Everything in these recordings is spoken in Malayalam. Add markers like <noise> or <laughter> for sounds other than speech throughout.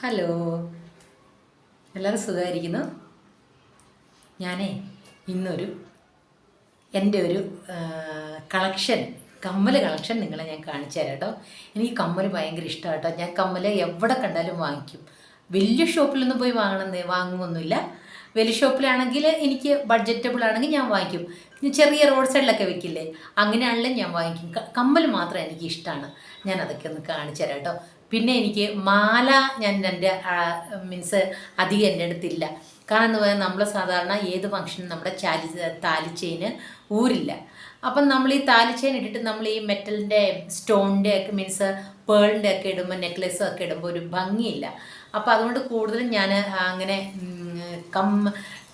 ഹലോ. എല്ലാവരും സുഖമായിരിക്കുന്നു? ഞാനേ ഇന്നൊരു എന്റെ ഒരു കളക്ഷൻ കമ്മൽ കളക്ഷൻ നിങ്ങളെ ഞാൻ കാണിച്ചു തരാം കേട്ടോ. എനിക്ക് കമ്മൽ ഭയങ്കര ഇഷ്ടമാണ് കേട്ടോ. ഞാൻ കമ്മൽ എവിടെ കണ്ടാലും വാങ്ങിക്കും. വലിയ ഷോപ്പിലൊന്നും പോയി വാങ്ങണമെന്ന് വാങ്ങുമൊന്നുമില്ല വലിയ ഷോപ്പിലാണെങ്കിൽ എനിക്ക് ബഡ്ജറ്റബിൾ ആണെങ്കിൽ ഞാൻ വാങ്ങിക്കും. ചെറിയ റോഡ് സൈഡിലൊക്കെ വെക്കില്ലേ? അങ്ങനെയാണെങ്കിലും ഞാൻ വാങ്ങിക്കും. കമ്മൽ മാത്രം എനിക്ക് ഇഷ്ടമാണ്. ഞാൻ അതൊക്കെ ഒന്ന് കാണിച്ചു തരാം കേട്ടോ. പിന്നെ എനിക്ക് മാല ഞാൻ എന്റെ മീൻസ് അധികം എന്റെ അടുത്തില്ല. കാരണം എന്ന് പറഞ്ഞാൽ നമ്മൾ സാധാരണ ഏത് ഫംഗ്ഷനും നമ്മുടെ ചാലി താലിച്ചെയിന് ഊരില്ല. അപ്പം നമ്മൾ ഈ താലിച്ചെയിൻ ഇട്ടിട്ട് നമ്മൾ ഈ മെറ്റലിന്റെ സ്റ്റോണിന്റെ ഒക്കെ മീൻസ് പേളിന്റെ ഒക്കെ ഇടുമ്പോൾ നെക്ലേസും ഒക്കെ ഇടുമ്പോൾ ഒരു ഭംഗിയില്ല. അപ്പോൾ അതുകൊണ്ട് കൂടുതലും ഞാൻ അങ്ങനെ കം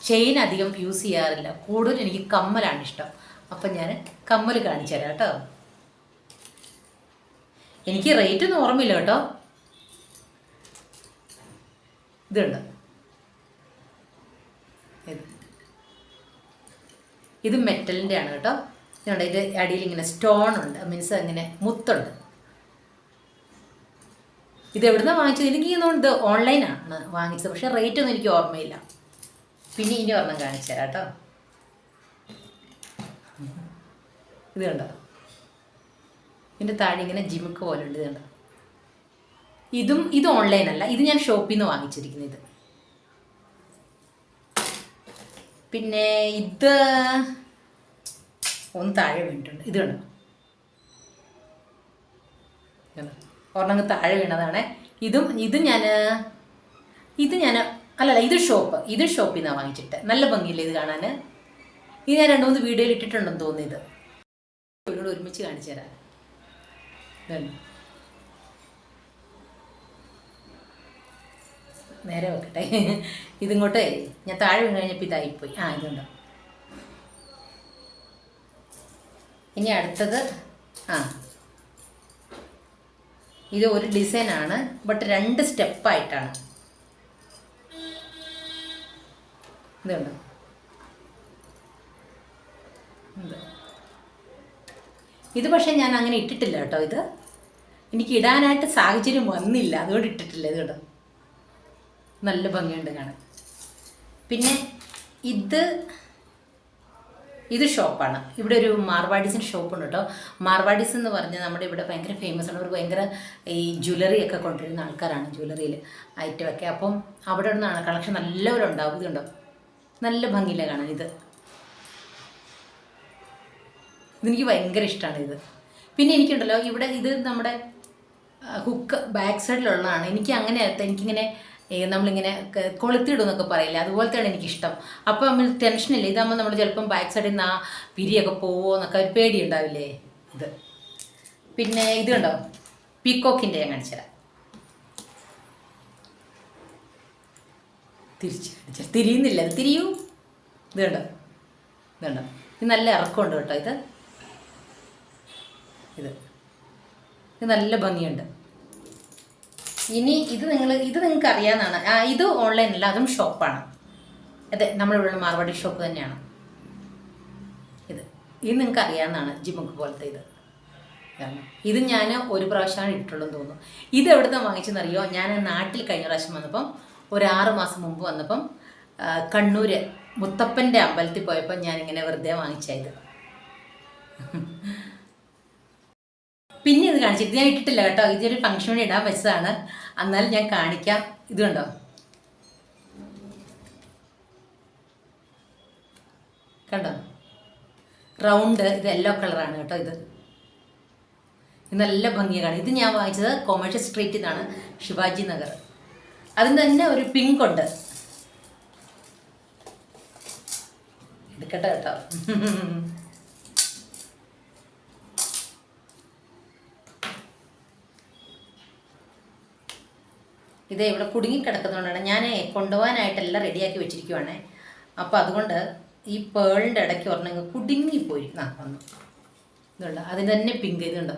ചെയിൻ അധികം യൂസ് ചെയ്യാറില്ല. കൂടുതലും എനിക്ക് കമ്മലാണ് ഇഷ്ടം. അപ്പം ഞാൻ കമ്മൽ കാണിച്ചു തരാം കേട്ടോ. എനിക്ക് റേറ്റ് ഒന്നും ഓർമ്മയില്ല കേട്ടോ. ഇതുണ്ട്. ഇത്. മെറ്റലിന്റെ ആണ് കേട്ടോ. ഇതുണ്ട് ഇത് അടിയിൽ ഇങ്ങനെ സ്റ്റോൺ ഉണ്ട്. മീൻസ് അങ്ങനെ മുത്തുണ്ട്. ഇത് എവിടുന്നാണ് വാങ്ങിച്ചത്? എനിക്ക് ഇത് ഓൺലൈനാണ് വാങ്ങിച്ചത്. പക്ഷേ റേറ്റ് ഒന്നും എനിക്ക് ഓർമ്മയില്ല. പിന്നെ ഇനി ഒരെണ്ണം കാണിച്ചു തരാം കേട്ടോ. ഇത് കണ്ടോ? ഇതിന്റെ താഴെ ഇങ്ങനെ ജിമുക്ക് പോലെ ഉണ്ട് കണ്ടോ? ഇതും ഇത് ഓൺലൈൻ അല്ല. ഇത് ഞാൻ ഷോപ്പിൽ നിന്ന് വാങ്ങിച്ചിരിക്കുന്നത്. പിന്നെ ഇത് ഒന്ന് താഴെ വീണിട്ടുണ്ട്. ഇത് കണ്ടോ? ഒരെണ്ണം താഴെ വീണതാണ്. ഇതും ഇത് ഞാൻ ഇത് ഞാൻ അല്ലല്ല ഇത് ഷോപ്പ് ഇത് ഷോപ്പിൽ നിന്നാണ് വാങ്ങിച്ചിട്ട്. നല്ല ഭംഗിയില്ലേ ഇത് കാണാൻ ഇത് ഞാൻ രണ്ട് മൂന്ന് വീഡിയോയിൽ ഇട്ടിട്ടുണ്ടെന്ന് ഇവരോട് ഒരുമിച്ച് കാണിച്ചു തരാം ഇതുണ്ട്. നേരെ വെക്കട്ടെ. ഇതിങ്ങോട്ടേ ഞാൻ താഴെ വീണ് കഴിഞ്ഞപ്പോൾ ഇതായിപ്പോയി ആ ഇതുണ്ടോ. ഇനി അടുത്തത് ആ. ഇത് ഒരു ഡിസൈനാണ് ബട്ട് രണ്ട് സ്റ്റെപ്പായിട്ടാണ് ഇതുണ്ടോ. ഇത്. ഇത് പക്ഷേ ഞാൻ അങ്ങനെ ഇട്ടിട്ടില്ല കേട്ടോ ഇത്. എനിക്ക് ഇടാനായിട്ട് സാഹചര്യം വന്നില്ല. അതുകൊണ്ട് ഇട്ടിട്ടില്ല ഇത് കേട്ടോ. നല്ല ഭംഗിയുണ്ട് കാണാൻ. പിന്നെ ഇത് ഇത് ഷോപ്പാണ്. ഇവിടെ ഒരു മാർവാഡീസിന്റെ ഷോപ്പുണ്ട് കേട്ടോ. മാർവാഡീസ് എന്ന് പറഞ്ഞാൽ നമ്മുടെ ഇവിടെ ഭയങ്കര ഫേമസ് ആണ്. അവർ ഭയങ്കര ഈ ജ്വല്ലറി ഒക്കെ കൊണ്ടുവരുന്ന ആൾക്കാരാണ് ജ്വല്ലറിയിൽ ഐറ്റമൊക്കെ അപ്പം അവിടെ നിന്നാണ് കളക്ഷൻ നല്ലപോലെ ഉണ്ടാവും ഇതുണ്ടോ നല്ല ഭംഗിയില്ല കാണാൻ ഇത്. ഇതെനിക്ക് ഭയങ്കര ഇഷ്ടമാണ് ഇത്. പിന്നെ എനിക്കുണ്ടല്ലോ ഇവിടെ ഇത് നമ്മുടെ ഹുക്ക് ബാക്ക് സൈഡിലുള്ളതാണ് എനിക്ക് അങ്ങനെ എനിക്കിങ്ങനെ നമ്മളിങ്ങനെ ക- കൊളുത്തിടും എന്നൊക്കെ പറയില്ല? അതുപോലത്തെയാണ് എനിക്കിഷ്ടം. അപ്പോൾ നമ്മൾ ടെൻഷനില്ല ഇതാകുമ്പോൾ നമ്മൾ ചിലപ്പം ബാക്ക് സൈഡിൽ നിന്ന് ആ പിരിയൊക്കെ പോവോ എന്നൊക്കെ ഒരു പേടി ഉണ്ടാവില്ലേ ഇത് പിന്നെ ഇത് കണ്ടോ? പീക്കോക്കിന്റെ ഞാൻ കാണിച്ചു തിരിച്ച് തിരിയുന്നില്ല. അത് തിരിയൂ. ഇത് കണ്ടോ? ഇത് കണ്ടോ? ഇത് നല്ല ഇറക്കമുണ്ട് കേട്ടോ ഇത്. ഇത്. ഇത് നല്ല ഭംഗിയുണ്ട്. ഇനി ഇത് നിങ്ങൾ ഇത് നിങ്ങൾക്ക് അറിയാവുന്നതാണ്. ഇത് ഓൺലൈനല്ല അതും ഷോപ്പാണ് അതെ നമ്മളിവിടെ മാർവാടി ഷോപ്പ് തന്നെയാണ്. ഇത്. ഇത് നിങ്ങൾക്ക് അറിയാവുന്നതാണ് ജിമുക്ക് പോലത്തെ ഇത്. ഇത് ഞാൻ ഒരു പ്രാവശ്യമാണ് ഇട്ടുള്ളൂ എന്ന് തോന്നുന്നു. ഇത് എവിടുന്ന് വാങ്ങിച്ചെന്നറിയോ? ഞാൻ നാട്ടിൽ കഴിഞ്ഞ പ്രാവശ്യം വന്നപ്പം ഒരു ആറ് മാസം മുമ്പ് വന്നപ്പം കണ്ണൂർ മുത്തപ്പന്റെ അമ്പലത്തിൽ പോയപ്പോൾ ഞാനിങ്ങനെ വെറുതെ വാങ്ങിച്ചത്. പിന്നെ ഇത് കാണിച്ചിട്ട് ഞാൻ ഇട്ടിട്ടില്ല കേട്ടോ. ഇതൊരു വേണ്ടി ഇടാൻ വെച്ചതാണ്. എന്നാലും ഞാൻ കാണിക്കാം. ഇത് കണ്ടോ? റൗണ്ട് ഇത് യെല്ലോ കളറാണ് കേട്ടോ ഇത്. ഇത് നല്ല ഭംഗിയാണ്. ഇത് ഞാൻ വാങ്ങിച്ചത് കൊമേഴ്ഷ്യൽ സ്ട്രീറ്റിൽ നിന്നാണ് ശിവാജി നഗർ. അതിന് തന്നെ ഒരു പിങ്ക് ഉണ്ട്. എടുക്കട്ടെ കേട്ടോ. <laughs> ഇത് ഇവിടെ കുടുങ്ങി കിടക്കുന്നതുകൊണ്ടാണ് ഞാൻ കൊണ്ടുപോകാനായിട്ടെല്ലാം റെഡിയാക്കി വെച്ചിരിക്കുവാണേ. അപ്പോൾ അതുകൊണ്ട് ഈ പേളിന്റെ ഇടയ്ക്ക് ഒരെണ്ണം കുടുങ്ങിപ്പോയി ആ വന്നു. ഇതുണ്ട്. അതിന് തന്നെ പിങ്ക് ഇതുണ്ടോ?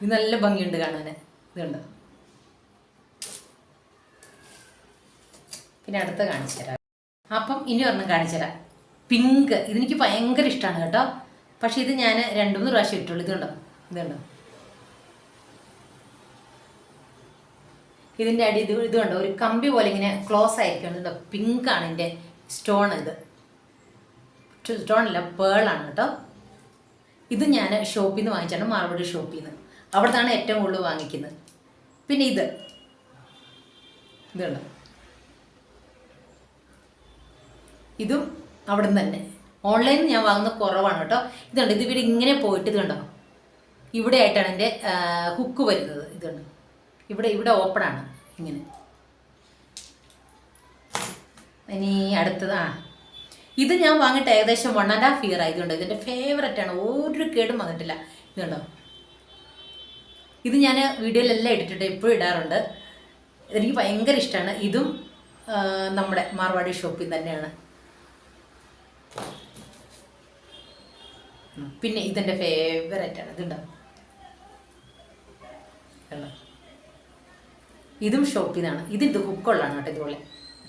ഇത് നല്ല ഭംഗിയുണ്ട് കാണാൻ ഇതുണ്ടോ? പിന്നെ അടുത്ത കാണിച്ചു തരാം. അപ്പം ഇനി ഒരെണ്ണം കാണിച്ചു തരാം. പിങ്ക്. ഇതെനിക്ക് ഭയങ്കര ഇഷ്ടമാണ് കേട്ടോ. പക്ഷേ ഇത് ഞാൻ രണ്ട് മൂന്ന് പ്രാവശ്യം ഇട്ടുള്ളൂ. ഇതുണ്ടോ? ഇതുണ്ടോ? ഇതിന്റെ അടി ഇത് ഇത് കണ്ടോ? ഒരു കമ്പി പോലെ ഇങ്ങനെ ക്ലോസ് ആയിരിക്കണം ഇത് പിങ്ക് ആണ് ഇതിന്റെ സ്റ്റോൺ ഇത്. സ്റ്റോൺ അല്ല പേളാണ് കേട്ടോ. ഇത് ഞാൻ ഷോപ്പിൽ നിന്ന് വാങ്ങിച്ചാണ് മാർബിൾ ഷോപ്പിൽ നിന്ന് അവിടെ നിന്നാണ് ഏറ്റവും കൂടുതൽ വാങ്ങിക്കുന്നത്. പിന്നെ ഇത്. ഇത് കണ്ടോ? ഇതും അവിടെ നിന്ന് തന്നെ ഓൺലൈനിൽ ഞാൻ വാങ്ങുന്ന കുറവാണ് കേട്ടോ. ഇതുണ്ട് ഇത് ഇവിടെ ഇങ്ങനെ പോയിട്ട് ഇത് കണ്ടോ? ഇവിടെ ആയിട്ടാണ് എന്റെ ഹുക്ക് വരുന്നത്. ഇത് കണ്ടോ? ഇവിടെ ഇവിടെ ഓപ്പൺ ആണ്. ഇങ്ങനെ. ഇനി അടുത്തത് ഇത് ഞാൻ വാങ്ങിയിട്ട് ഏകദേശം വൺ ആൻഡ് ഹാഫ് ഇയർ ആയതുകൊണ്ട് ഇതിന്റെ ഫേവററ്റ് ആണ്. ഒരു കേടും വന്നിട്ടില്ല. ഇതുണ്ടോ ഇത് ഞാൻ വീഡിയോയിലെല്ലാം ഇട്ടിട്ടുണ്ട് എപ്പോഴും ഇടാറുണ്ട്. എനിക്ക് ഭയങ്കര ഇഷ്ടമാണ്. ഇതും നമ്മുടെ മാർവാടി ഷോപ്പിൽ തന്നെയാണ്. പിന്നെ ഇതെന്റെ ഫേവറേറ്റ് ആണ്. ഇതുണ്ടോ? ഇതും ഷോപ്പിൽ നിന്നാണ് ഇത് ഇത് ഹുക്കുള്ളതാണ് കേട്ടോ ഇതുപോലെ.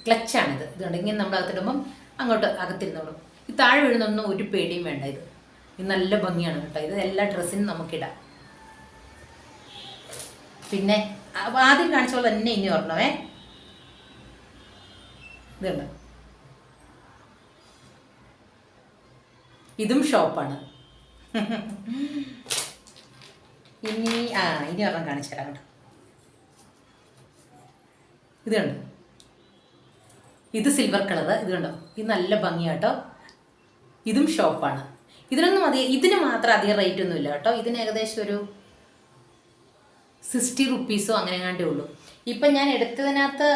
ക്ലച്ചാണിത് ഇതുകൊണ്ട് ഇങ്ങനെ നമ്മൾ അകത്തിടുമ്പം അങ്ങോട്ട് അകത്തിരുന്നോളും. ഈ താഴെ വീഴുന്നൊന്നും ഒരു പേടിയും വേണ്ട ഇത്. ഇത് നല്ല ഭംഗിയാണ് കേട്ടോ. ഇത് എല്ലാ ഡ്രസ്സിനും നമുക്കിടാം. പിന്നെ ആദ്യം കാണിച്ച പോലെ തന്നെ ഇനി ഓർണമേ ഇതുണ്ട് ഇതും ഷോപ്പാണ് <laughs> ഇനി ആ ഇനി ഒരെണ്ണം കാണിച്ചു തരാം കേട്ടോ. ഇത് കണ്ടോ? ഇത് സിൽവർ കളർ ഇത് കണ്ടോ? ഇത് നല്ല ഭംഗിയാട്ടോ. ഇതും ഷോപ്പാണ് ഇതിനൊന്നും അധികം ഇതിന് മാത്രം അധികം റേറ്റ് ഒന്നുമില്ല കേട്ടോ. ഇതിന് ഏകദേശം ഒരു സിക്സ്റ്റി റുപ്പീസോ അങ്ങനെ എങ്ങാണ്ടേ ഉള്ളൂ. ഇപ്പം ഞാൻ എടുത്തതിനകത്ത്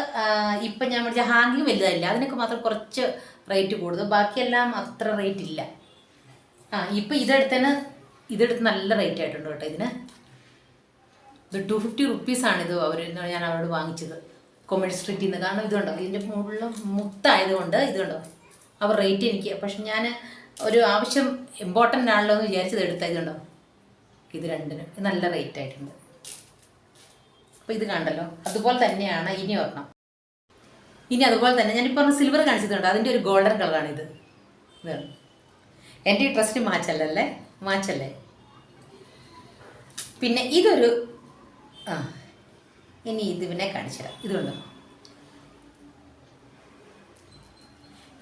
ഇപ്പം ഞാൻ വിളിച്ച ഹാങ്ങിങ് വലുതായില്ല അതിനൊക്കെ മാത്രം കുറച്ച് റേറ്റ് കൂടുതൽ. ബാക്കിയെല്ലാം അത്ര റേറ്റ് ഇല്ല. ആ ഇപ്പം ഇതെടുത്തതിന് ഇതെടുത്ത് നല്ല റേറ്റ് ആയിട്ടുണ്ട് കേട്ടോ ഇതിന്. ഇത് ടു ഫിഫ്റ്റി റുപ്പീസാണിത് അവർ ഞാൻ അവരോട് വാങ്ങിച്ചത്. കൊമേഴ്സ് സ്ട്രീറ്റിൽ നിന്ന് കാരണം ഇതുണ്ടോ ഇതിന്റെ മുകളിൽ മുത്തായതുകൊണ്ട് ഇതുണ്ടോ അവർ റേറ്റ് എനിക്ക് പക്ഷെ ഞാൻ ഒരു ആവശ്യം ഇമ്പോർട്ടന്റ് ആണല്ലോ എന്ന് വിചാരിച്ചത് എടുത്ത. ഇതുണ്ടോ ഇത് രണ്ടിനും. നല്ല റേറ്റ് ആയിട്ടുണ്ട്. അപ്പോൾ ഇത് കണ്ടല്ലോ. അതുപോലെ തന്നെയാണ് ഇനി ഒരെണ്ണം. ഇനി അതുപോലെ തന്നെ ഞാനിപ്പോൾ പറഞ്ഞ സിൽവർ കാണിച്ചിട്ടുണ്ട് അതിന്റെ ഒരു ഗോൾഡൻ കളറാണിത് ഇതാണ് എന്റെ ഈ ഡ്രസ്സിന് മാച്ചല്ലല്ലേ മാച്ചല്ലേ? പിന്നെ ഇതൊരു ആ ഇനി ഇതിനെ കാണിച്ചുതരാം. ഇത്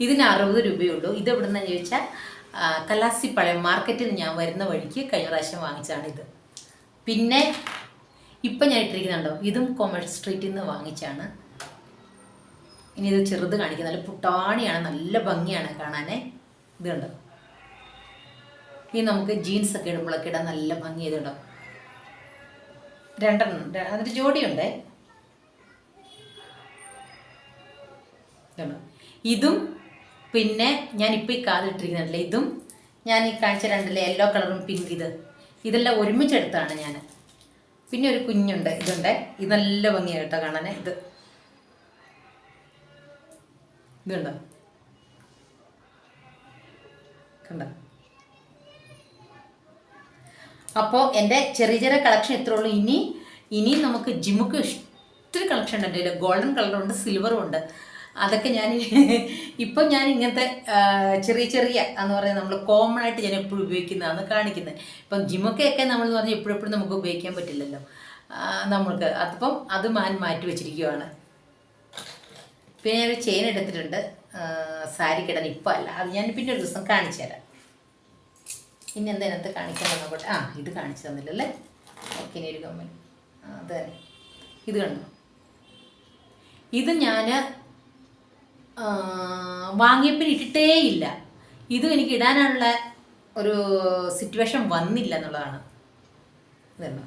ഇതിന് അറുപത് രൂപയുള്ളൂ. ഇത് എവിടെ നിന്നാന്ന് ചോദിച്ചാൽ കലാസിപ്പഴം മാർക്കറ്റിൽ നിന്ന് ഞാൻ വരുന്ന വഴിക്ക് കഴിഞ്ഞ പ്രാവശ്യം ഇത്. പിന്നെ ഇപ്പം ഞാൻ ഇട്ടിരിക്കുന്നുണ്ടോ? ഇതും കൊമേഴ്സ് സ്ട്രീറ്റിൽ നിന്ന് വാങ്ങിച്ചാണ് ഇനി ഇത് ചെറുത് കാണിക്കുന്നത് നല്ല പുട്ടാണിയാണ്. നല്ല ഭംഗിയാണ് കാണാനേ. ഇതുണ്ടോ ഇനി നമുക്ക് ജീൻസ് ഒക്കെ ഇടുമ്പോഴൊക്കെ ഇടാൻ നല്ല ഭംഗി ഇതുണ്ടോ രണ്ടെണ്ണം അതിന്റെ ജോഡിയുണ്ടേ? ഇതും പിന്നെ ഞാൻ ഇപ്പോൾ ഈ കാതിട്ടിരിക്കുന്നുണ്ടല്ലേ ഇതും ഞാൻ ഈ കാഴ്ച രണ്ടിലെ യെല്ലോ കളറും പിങ്ക് ഇത്. ഇതെല്ലാം ഒരുമിച്ചെടുത്താണ് ഞാൻ. പിന്നെ ഒരു കുഞ്ഞുണ്ട്. ഇതുണ്ട്. ഇത് നല്ല ഭംഗിയാണ് കേട്ടോ കാണാൻ ഇത്. ഇതുണ്ടോ? കണ്ടോ? അപ്പോൾ എന്റെ ചെറിയ ചെറിയ കളക്ഷൻ ഇത്രേ ഉള്ളൂ. ഇനി ഇനി നമുക്ക് ജിമ്മുക്ക് ഇഷ്ടം കളക്ഷൻ ഉണ്ട് എന്റെ ഗോൾഡൻ കളറുണ്ട് സിൽവറും ഉണ്ട് അതൊക്കെ ഞാൻ <laughs> ഇപ്പം ഞാൻ ഇങ്ങനത്തെ ചെറിയ ചെറിയ എന്ന് പറയുന്നത് നമ്മൾ കോമൺ ആയിട്ട് ഞാൻ എപ്പോഴും ഉപയോഗിക്കുന്നതാണ് കാണിക്കുന്നത്. ഇപ്പം ജിമ്മൊക്കെ ഒക്കെ നമ്മൾ എന്ന് പറഞ്ഞാൽ എപ്പോഴും നമുക്ക് ഉപയോഗിക്കാൻ പറ്റില്ലല്ലോ. നമ്മൾക്ക്. അതിപ്പം അത് മാൻ മാറ്റി വെച്ചിരിക്കുകയാണ് പിന്നെ ഞാൻ ചെയിൻ എടുത്തിട്ടുണ്ട്. സാരി കിടാൻ ഇപ്പം അല്ല. അത് ഞാൻ പിന്നെ ഒരു ദിവസം കാണിച്ചു തരാം ഇനി എന്താ ഇതിനകത്ത് കാണിക്കാൻ നോക്കട്ടെ ആ ഇത് കാണിച്ചു തന്നില്ലല്ലേ? ഓക്കെ ഇനി ഒരു കമ്മൽ അത് തന്നെ. ഇത് കണ്ടോ? ഇത് ഞാൻ വാങ്ങിയപ്പോൾ ഇട്ടിട്ടേ ഇല്ല ഇതും എനിക്ക് ഇടാനുള്ള ഒരു സിറ്റുവേഷൻ വന്നില്ല എന്നുള്ളതാണ്. ഇതുണ്ടോ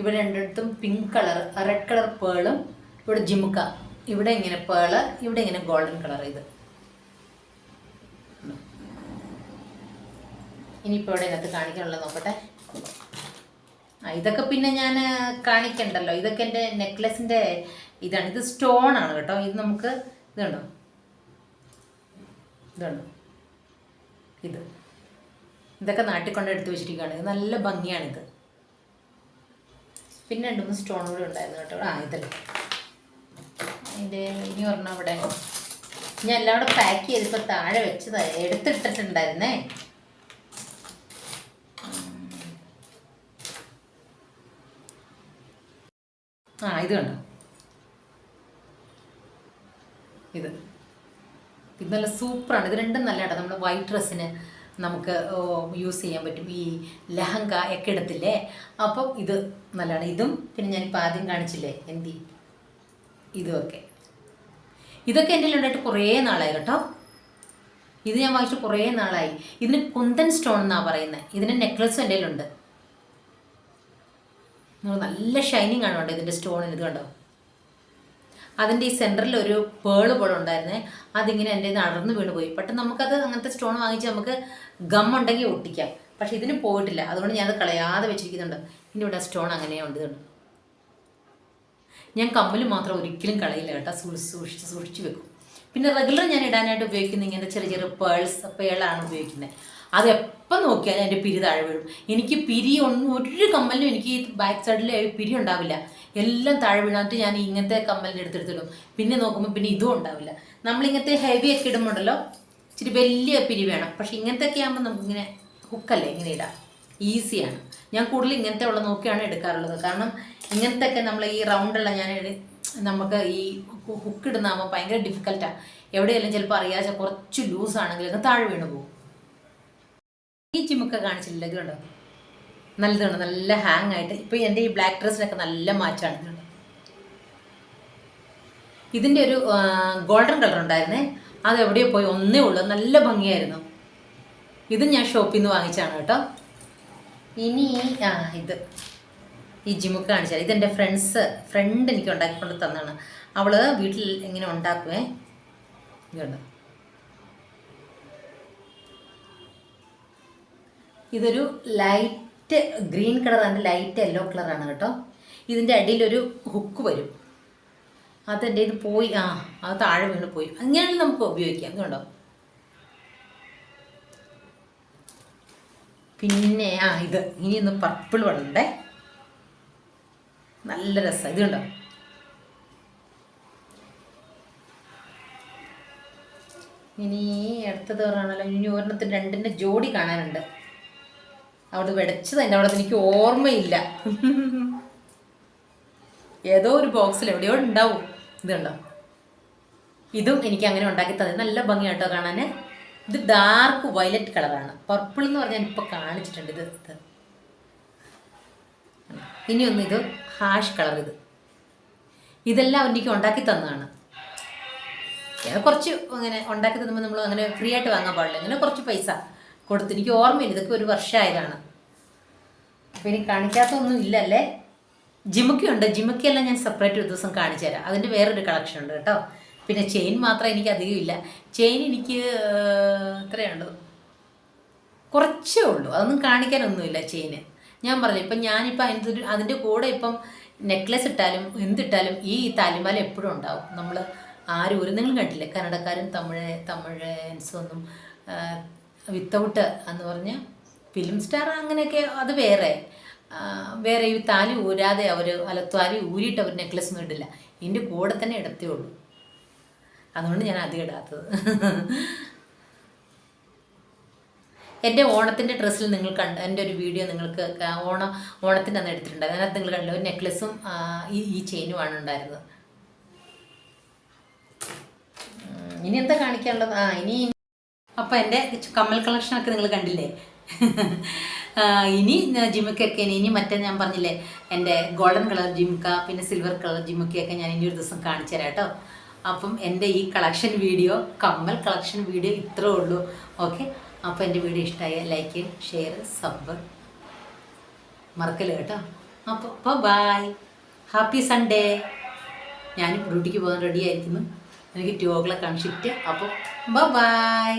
ഇവിടെ രണ്ടിടത്തും പിങ്ക് കളർ റെഡ് കളർ പേളും ഇവിടെ ജിമുക്ക. ഇവിടെ ഇങ്ങനെ പേൾ ഇവിടെ ഇങ്ങനെ ഗോൾഡൻ കളർ ഇത്. ഇനിയിപ്പോൾ ഇവിടെ ഇതിനകത്ത് കാണിക്കാനുള്ളത് നോക്കട്ടെ. ആ ഇതൊക്കെ പിന്നെ ഞാൻ കാണിക്കണ്ടല്ലോ. ഇതൊക്കെ എന്റെ നെക്ലസിന്റെ ഇതാണ്. ഇത് സ്റ്റോൺ ആണ് കേട്ടോ. ഇത് നമുക്ക് ഇതുണ്ടോ? ഇതുണ്ടോ? ഇത്. ഇതൊക്കെ നാട്ടിൽ കൊണ്ട് എടുത്ത് വെച്ചിരിക്കുകയാണ്. ഇത് നല്ല ഭംഗിയാണിത് പിന്നെ രണ്ട് മൂന്ന് സ്റ്റോൺ കൂടി ഉണ്ടായിരുന്നു കേട്ടോ. ആ ഇതല്ലേ അതിന്റെ ഇനി പറഞ്ഞാൽ അവിടെ. ഞാൻ എല്ലാം കൂടെ പാക്ക് ചെയ്തിപ്പോൾ താഴെ വെച്ചത്. എടുത്തിട്ടിട്ടുണ്ടായിരുന്നേ. ആ ഇത് കണ്ടോ? ഇത്. ഇത് നല്ല സൂപ്പറാണ്. ഇത് രണ്ടും നല്ല കേട്ടോ നമ്മുടെ വൈറ്റ് ഡ്രസ്സിന് നമുക്ക് യൂസ് ചെയ്യാൻ പറ്റും. ഈ ലഹങ്ക ഒക്കെ എടുത്തില്ലേ അപ്പം ഇത് നല്ലതാണ്. ഇതും പിന്നെ ഞാനിപ്പോൾ ആദ്യം കാണിച്ചില്ലേ? എന്തി? ഇതുമൊക്കെ ഇതൊക്കെ എന്റെ ഉണ്ടായിട്ട് കുറേ നാളായി കേട്ടോ. ഇത് ഞാൻ വാങ്ങിച്ചിട്ട് കുറേ നാളായി. ഇതിന് കുന്തൻ സ്റ്റോൺ എന്നാണ് പറയുന്നത് ഇതിന് നെക്ലസ് എന്റെ കയ്യിലുണ്ട്. നിങ്ങൾ നല്ല ഷൈനിങ് ആണ് കേട്ടോ ഇതിന്റെ സ്റ്റോണിന് ഇത് കണ്ടോ? അതിന്റെ ഈ സെന്ററിൽ ഒരു പേൾ പോലെ ഉണ്ടായിരുന്നേ. അതിങ്ങനെ എന്റെ നടന്ന് വീണ് പോയി. പെട്ടെന്ന് നമുക്കത് അങ്ങനത്തെ സ്റ്റോൺ വാങ്ങിച്ച് നമുക്ക് ഗം ഉണ്ടെങ്കിൽ ഒട്ടിക്കാം. പക്ഷേ ഇതിന് പോയിട്ടില്ല. അതുകൊണ്ട് ഞാനത് കളയാതെ വെച്ചിരിക്കുന്നുണ്ട്. ഇനി ഇവിടെ സ്റ്റോൺ അങ്ങനെ ഉണ്ട് ഞാൻ കമ്മൽ മാത്രം ഒരിക്കലും കളയില്ല കേട്ടോ. സൂക്ഷിച്ച് സൂക്ഷിച്ച് വെക്കും. പിന്നെ റെഗുലർ ഞാൻ ഇടാനായിട്ട് ഉപയോഗിക്കുന്ന ഇങ്ങനത്തെ ചെറിയ ചെറിയ പേൾസ് പേളാണ് ഉപയോഗിക്കുന്നത്. അത് എപ്പം നോക്കിയാലും എന്റെ പിരി താഴെ വീഴും. എനിക്ക് പിരി ഒന്നും ഒരു കമ്മലിനും എനിക്ക് ബാക്ക് സൈഡിൽ പിരി ഉണ്ടാവില്ല. എല്ലാം താഴെ വീണാട്ട് ഞാൻ ഇങ്ങനത്തെ കമ്മലിന്റെ എടുത്തെടുത്തിടും പിന്നെ നോക്കുമ്പോൾ പിന്നെ ഇതും ഉണ്ടാവില്ല. നമ്മളിങ്ങനത്തെ ഹെവി ഒക്കെ ഇടുമ്പോണ്ടല്ലോ ഇച്ചിരി വലിയ പിരി വേണം. പക്ഷെ ഇങ്ങനത്തെ ഒക്കെ ആകുമ്പോൾ നമുക്കിങ്ങനെ ഹുക്കല്ലേ ഇങ്ങനെ ഇടാം. ഈസിയാണ് ഞാൻ കൂടുതൽ ഇങ്ങനത്തെ ഉള്ള നോക്കിയാണ് എടുക്കാറുള്ളത്. കാരണം ഇങ്ങനത്തെ ഒക്കെ നമ്മൾ ഈ റൗണ്ടുള്ള ഞാൻ നമുക്ക് ഈ ഹുക്ക് ഇടുന്നാകുമ്പോൾ ഭയങ്കര ഡിഫിക്കൽട്ടാണ് എവിടെയെല്ലാം ചിലപ്പോൾ അറിയാതെ കുറച്ച് ലൂസ് ആണെങ്കിൽ അത് താഴെ വീണ് പോകും. ഈ ജിമ്മൊക്കെ കാണിച്ചില്ല ഇത് കണ്ടോ? നല്ലതാണ്. നല്ല ഹാങ് ആയിട്ട്. ഇപ്പോൾ എന്റെ ഈ ബ്ലാക്ക് ഡ്രസ്സിനൊക്കെ നല്ല മാച്ചാണ് കണ്ടോ? ഇതിന്റെ ഒരു ഗോൾഡൻ കളർ ഉണ്ടായിരുന്നേ. അത് എവിടെയോ പോയി. ഒന്നേ ഉള്ളൂ. നല്ല ഭംഗിയായിരുന്നു. ഇത് ഞാൻ ഷോപ്പിൽ നിന്ന് വാങ്ങിച്ചാണ് കേട്ടോ. ഇനി ആ ഇത്. ഈ ജിമുക്ക് കാണിച്ചാൽ ഇതെന്റെ ഫ്രണ്ട്സ് ഫ്രണ്ട് എനിക്ക് ഉണ്ടാക്കിക്കൊണ്ട് തന്നാണ് അവൾ വീട്ടിൽ എങ്ങനെ ഉണ്ടാക്കുവേ. ഇതുണ്ട് ഇതൊരു ലൈറ്റ് ഗ്രീൻ കളറാണ് ലൈറ്റ് യെല്ലോ കളറാണ് കേട്ടോ. ഇതിന്റെ അടിയിലൊരു ഹുക്ക് വരും. അതെന്റെ ഇത് പോയി. ആ അത് താഴെ വീണ് പോയി. അങ്ങനെയാണ് നമുക്ക് ഉപയോഗിക്കാം. കണ്ടോ? പിന്നെ ആ ഇത്. ഇനി ഒന്ന് പർപ്പിൾ വെള്ളണ്ടേ നല്ല രസം. ഇത് കണ്ടോ? ഇനി അടുത്തത് പറഞ്ഞാലോ ഇനി ഒരെണ്ണത്തിന് രണ്ടിന്റെ ജോഡി കാണാനുണ്ട്. അവിടെ വെടച്ചത് എന്റെ അവിടെ എനിക്ക് ഓർമ്മയില്ല. ഏതോ ഒരു ബോക്സിൽ എവിടെയോ ഉണ്ടാവും. ഇത് കണ്ടോ? ഇതും എനിക്ക് അങ്ങനെ ഉണ്ടാക്കി തന്നെ നല്ല ഭംഗിയാട്ടോ കാണാൻ. ഇത് ഡാർക്ക് വയലറ്റ് കളറാണ് പർപ്പിൾ എന്ന് പറഞ്ഞാൽ ഇപ്പൊ കാണിച്ചിട്ടുണ്ട് ഇത്. ഇത്. ഇനി ഒന്ന് ഇത് ഹാഷ് കളർ ഇത്. ഇതെല്ലാം എനിക്ക് ഉണ്ടാക്കി തന്നതാണ്. കുറച്ച് അങ്ങനെ ഉണ്ടാക്കി തന്നുമ്പോൾ നമ്മൾ അങ്ങനെ ഫ്രീ ആയിട്ട് വാങ്ങാൻ പാടില്ല. ഇങ്ങനെ കുറച്ച് പൈസ കൊടുത്ത് എനിക്ക് ഓർമ്മയില്ല. ഇതൊക്കെ ഒരു വർഷമായതാണ്. ഇനി കാണിക്കാത്തൊന്നും ഇല്ലല്ലേ? ജിമുക്കിയുണ്ട് ജിമുക്കിയെല്ലാം ഞാൻ സെപ്പറേറ്റ് ഒരു ദിവസം കാണിച്ചു തരാം. അതിന്റെ വേറൊരു കളക്ഷൻ ഉണ്ട് കേട്ടോ. പിന്നെ ചെയിൻ മാത്രം എനിക്ക് അധികം ഇല്ല. ചെയിൻ എനിക്ക് എത്രയാണത് കുറച്ചേ ഉള്ളൂ. അതൊന്നും കാണിക്കാനൊന്നുമില്ല ചെയിന് ഞാൻ പറഞ്ഞു ഇപ്പം ഞാനിപ്പോൾ അതിന്റെ അതിന്റെ കൂടെ ഇപ്പം നെക്ലസ് ഇട്ടാലും എന്തിട്ടാലും ഈ താലിമാല എപ്പോഴും ഉണ്ടാവും. നമ്മൾ ആരും ഒരു നിങ്ങൾ കണ്ടില്ലേ കന്നഡക്കാരും തമിഴ് ഒന്നും വിത്തൗട്ട് എന്ന് പറഞ്ഞാൽ ഫിലിം സ്റ്റാർ അങ്ങനെയൊക്കെ അത് വേറെ. വേറെ ഈ താലി ഊരാതെ അവർ അലത്താലി ഊരിയിട്ട് അവർ നെക്ലസ് ഒന്നും ഇടില്ല. ഇതിന്റെ കൂടെ തന്നെ ഇടത്തേ ഉള്ളൂ. അതുകൊണ്ട് ഞാൻ അധികം ഇടാത്തത്. എന്റെ ഓണത്തിന്റെ ഡ്രസ്സിൽ നിങ്ങൾ കണ്ട എന്റെ ഒരു വീഡിയോ നിങ്ങൾക്ക് ഓണ ഓണം ഓണത്തിന്റെ അന്ന് എടുത്തിട്ടുണ്ട്. അതിനകത്ത് നിങ്ങൾ കണ്ടില്ല ഒരു നെക്ലസും ഈ ഈ ചെയിനുമാണ് ഉണ്ടായിരുന്നത്. ഇനി എന്താ കാണിക്കാനുള്ളത്? ആ ഇനി അപ്പം എന്റെ കമ്മൽ കളക്ഷനൊക്കെ നിങ്ങൾ കണ്ടില്ലേ? <laughs> ഇനി ജിമുക്കൊക്കെ ഇനി മറ്റേ ഞാൻ പറഞ്ഞില്ലേ എന്റെ ഗോൾഡൻ കളർ ജിമുക്ക പിന്നെ സിൽവർ കളർ ജിമുക്കയൊക്കെ ഞാൻ ഇനി ഒരു ദിവസം കാണിച്ചു തരാം കേട്ടോ. അപ്പം എന്റെ ഈ കളക്ഷൻ വീഡിയോ കമ്മൽ കളക്ഷൻ വീഡിയോ ഇത്രേ ഉള്ളൂ. ഓക്കെ അപ്പോൾ എന്റെ വീഡിയോ ഇഷ്ടമായ ലൈക്ക് ഷെയർ സബ് മറക്കൽ കേട്ടോ? അപ്പോൾ അപ്പോൾ ബായ് ഹാപ്പി സൺഡേ ഞാനും ഡ്യൂട്ടിക്ക് പോകാൻ റെഡി ആയിരിക്കുന്നു. എനിക്ക് ടു ഓ ക്ലോക്കാണ് ഷിഫ്റ്റ് അപ്പോൾ ബൈ